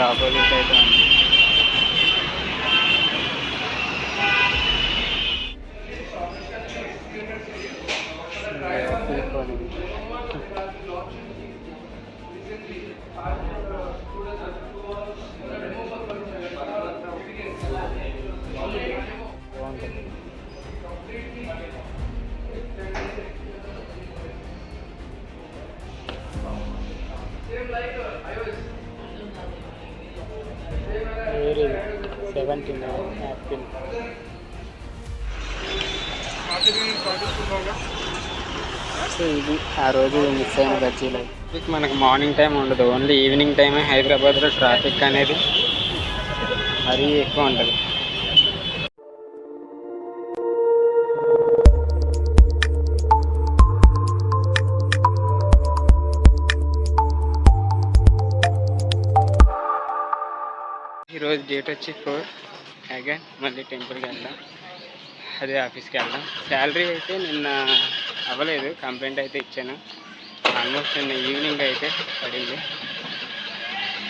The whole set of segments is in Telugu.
మనకి ఆపోజిట్ అయితే సెవెంటీన్ యాపిల్. సో ఇది ఆ రోజు మిస్ అయిన బజ్జీలు ట్రాఫిక్ మనకు మార్నింగ్ టైం ఉండదు. ఓన్లీ ఈవినింగ్ టైమే హైదరాబాద్లో ట్రాఫిక్ అనేది మరీ ఎక్కువ ఉంటుంది. ఈరోజు డేట్ వచ్చి ఫోర్ అగైన్ మళ్ళీ టెంపుల్కి వెళ్దాం. అదే ఆఫీస్కి వెళ్దాం. శాలరీ అయితే నిన్న అవ్వలేదు. కంప్లైంట్ అయితే ఇచ్చాను. ఆల్మోస్ట్ నిన్న ఈవినింగ్ అయితే పడింది.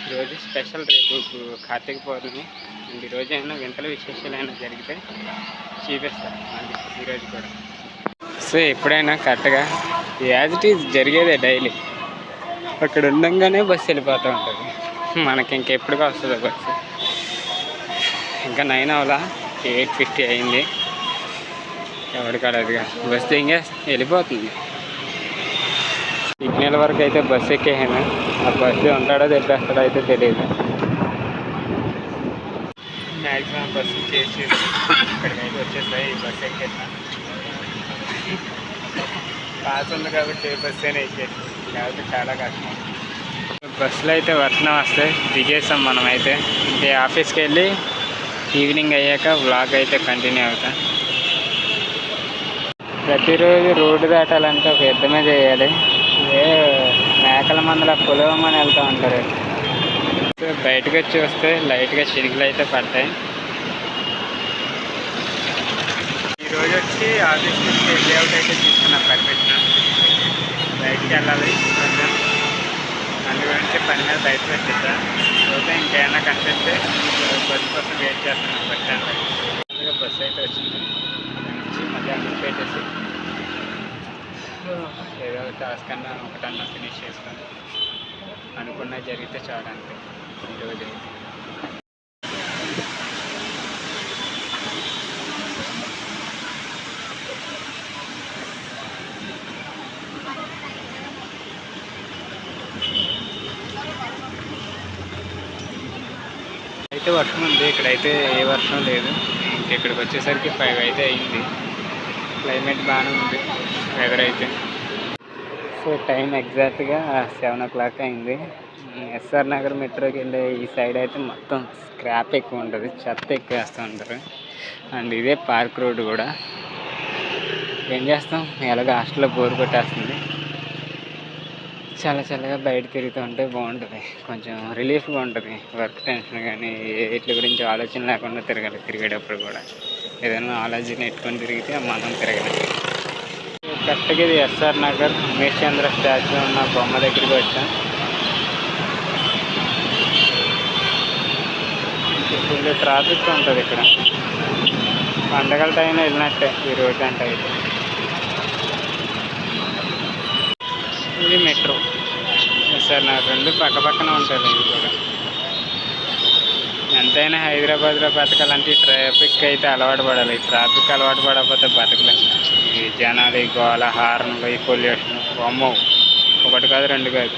ఈరోజు స్పెషల్ రేపు కార్తీక పౌర్ణమి. అండ్ ఈరోజు ఏమైనా వింతల విశేషాలు అయినా జరిగితే చూపిస్తాను. మళ్ళీ ఈరోజు కూడా. సో ఎప్పుడైనా కరెక్ట్గా యాజ్ ఇట్ ఈజ్ జరిగేదే డైలీ అక్కడ ఉండంగానే బస్సు వెళ్ళిపోతూ ఉంటుంది. మనకి ఇంకెప్పటికీ వస్తుందో బస్సు. ఇంకా నైన్ అవలా ఎయిట్ ఫిఫ్టీ అయింది. ఎవరికాడ అదిగా బస్ ఇంకా వెళ్ళిపోతుంది. సిగ్నల్ వరకు అయితే బస్సు ఎక్కేసాను. ఆ బస్సు ఉంటాడో తెప్పేస్తాడో అయితే తెలియదు మ్యాక్సిమం బస్సు చేసి ఇక్కడికైతే వచ్చేసాయి. ఈ బస్సు ఎక్కేసాను. పాస్ ఉంది కాబట్టి ఏ బస్సు అయినా ఎక్కేసి కాబట్టి చాలా కష్టం. బస్సులో అయితే వర్షం వస్తే దిగేసాం మనమైతే. ఇంకే ఆఫీస్కి వెళ్ళి ఈవినింగ్ అయ్యాక వ్లాగ్ అయితే కంటిన్యూ అవుతా. ప్రతిరోజు రోడ్డు దాటాలంటే ఒక యుద్ధమే చేయాలి. ఏ మేకల మందల పొలవమని వెళ్తూ ఉంటారు. బయటకు వచ్చి వస్తే లైట్గా చినుకులు అయితే పడతాయి. ఈరోజు వచ్చి ఆఫీస్ నుంచి లేఅవుట్ అయితే తీసుకున్నా పర్మిషన్ బయటికి వెళ్ళాలి కొంచెం. పని మీద బయటకు వచ్చేసా. పోతే ఇంకేమైనా కనిపిస్తే బస్సు కోసం వెయిట్ చేస్తున్నాను బస్ స్టాండ్లో ముందుగా బస్సు అయితే వచ్చింది. నుంచి మళ్ళీ అన్నీ పెట్టేసి ఏదో టాస్క్ అన్నా ఒకటన్నా ఫినిష్ చేసుకొని అనుకున్నా జరిగితే చాలా అంతే. ఈరోజు అయితే. అయితే వర్షం ఉంది. ఇక్కడైతే ఏ వర్షం లేదు. ఇక్కడికి వచ్చేసరికి ఫైవ్ అయితే అయింది. క్లైమేట్ బాగానే ఉంది. వెదర్ అయితే. సో టైం ఎగ్జాక్ట్గా సెవెన్ ఓ క్లాక్ అయింది. ఎస్ఆర్ నగర్ మెట్రోకి వెళ్ళే ఈ సైడ్ అయితే మొత్తం స్క్రాప్ ఎక్కువ ఉంటుంది. చెత్త ఎక్కువ వేస్తూ ఉంటారు. అండ్ ఇదే పార్క్ రోడ్ కూడా. ఏం చేస్తాం? ఎలాగో హాస్టల్లో బోర్ కొట్టేస్తుంది. చాలా చల్లగా బయట తిరుగుతూ ఉంటే బాగుంటుంది. కొంచెం రిలీఫ్గా ఉంటుంది. వర్క్ టెన్షన్ కానీ వీటి గురించి ఆలోచన లేకుండా తిరగాలి తిరిగేటప్పుడు కూడా. ఏదైనా ఆలోచన పెట్టుకొని తిరిగితే మనం తిరగాలి. కరెక్ట్గా ఇది S R Nagar Umesh Chandra statue ఉన్న బొమ్మ దగ్గరికి వచ్చాం. ఫుల్ ట్రాఫిక్ ఉంటుంది ఇక్కడ. పండగల టైంలో వెళ్ళినట్టే ఈ రోడ్ అంటే అయితే. ఇది మెట్రో. సార్ నాకు రెండు పక్క పక్కన ఉంటుంది కూడా. ఎంతైనా హైదరాబాద్లో బతకాలంటే ఈ ట్రాఫిక్ అయితే అలవాటు పడాలి. ఈ ట్రాఫిక్ అలవాటు పడకపోతే బతకలేదు ఈ జనాలు ఈ గోళ హార్న్లు ఈ పొల్యూషన్. బొమ్మ ఒకటి కాదు రెండు కాదు.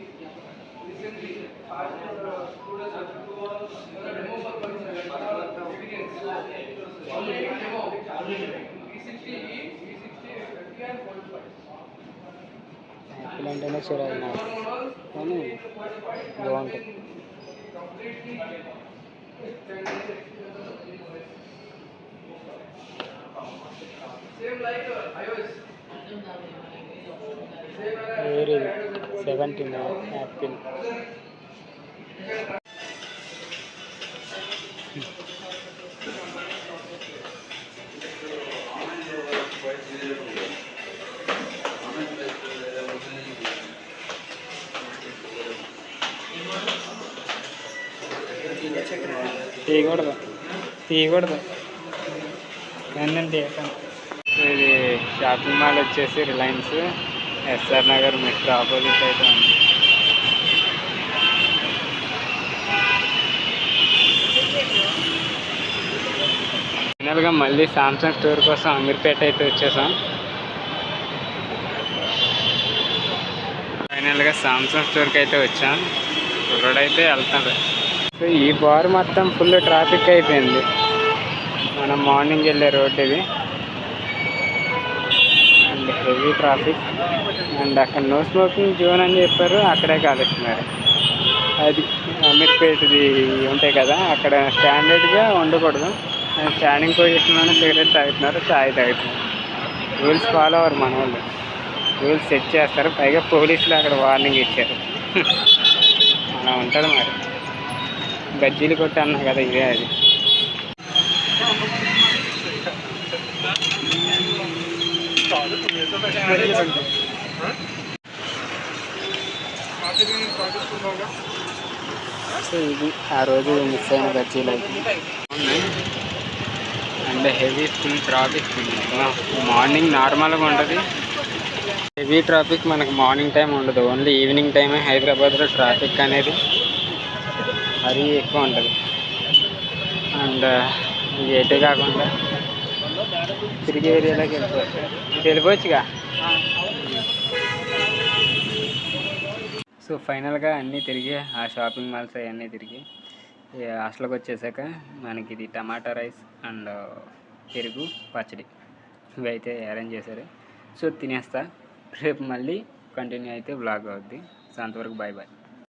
అంటేనే చిరాకు నాకు కానీ బాగుంటాయి వేరే సెవెంటీన్ యాపిల్. తీయకూడదు. తీయకూడదు. ఏంటంటే ఇది షాపింగ్ మాల్ వచ్చేసి Reliance. S R Nagar metro opposite అయితే ఉంది. ఫైనల్గా మళ్ళీ సామ్సంగ్ స్టోర్ కోసం అమీర్పేట అయితే వచ్చేసాం. ఫైనల్గా సామ్సంగ్ స్టోర్కి అయితే వచ్చాం. కుర్రోడైతే వెళ్తాడు సో ఈ బార్ మొత్తం ఫుల్ ట్రాఫిక్ అయిపోయింది. మనం మార్నింగ్ వెళ్ళే రోడ్ ఇది. అండ్. Heavy traffic. అండ్ అక్కడ నో స్మోకింగ్ జోన్ అని చెప్పారు. అక్కడే కాలుస్తున్నారు అది అమీర్పేటది ఉంటాయి కదా అక్కడ స్టాండర్డ్గా ఉండకూడదు. స్టాండింగ్ పొజిషన్లోనే సిగరెట్ తాగుతున్నారు చాయ్ తాగుతున్నారు. రూల్స్ ఫాలో అవ్వరు మన వాళ్ళు రూల్స్ సెట్ చేస్తారు. పైగా పోలీసులు అక్కడ వార్నింగ్ ఇచ్చారు. అలా ఉంటుంది మరి. బజ్జీలు కొట్టి అన్నా కదా ఇదే అది. సో ఇది ఆ రోజు మిస్ అయిన బజ్జీలు and heavy full traffic morning నార్మల్గా ఉంటుంది. హెవీ ట్రాఫిక్ మనకు మార్నింగ్ టైం ఉండదు. ఓన్లీ ఈవినింగ్ టైమే హైదరాబాద్లో ట్రాఫిక్ అనేది మరీ ఎక్కువ ఉంటుంది. అండ్ uh, ఇది కాకుండా తిరిగే ఏరియాలోకి వెళ్ళిపోవచ్చు వెళ్ళిపోవచ్చుగా? సో ఫైనల్గా అన్నీ తిరిగి ఆ షాపింగ్ మాల్స్ అవన్నీ తిరిగి హాస్టల్కి వచ్చేసాక మనకి ఇది టమాటా రైస్ అండ్ పెరుగు పచ్చడి. ఇవి అయితే అరేంజ్ చేశారు. సో తినేస్తా. రేపు మళ్ళీ కంటిన్యూ అయితే బ్లాగ్ అవుద్ది. సో అంతవరకు బాయ్ బాయ్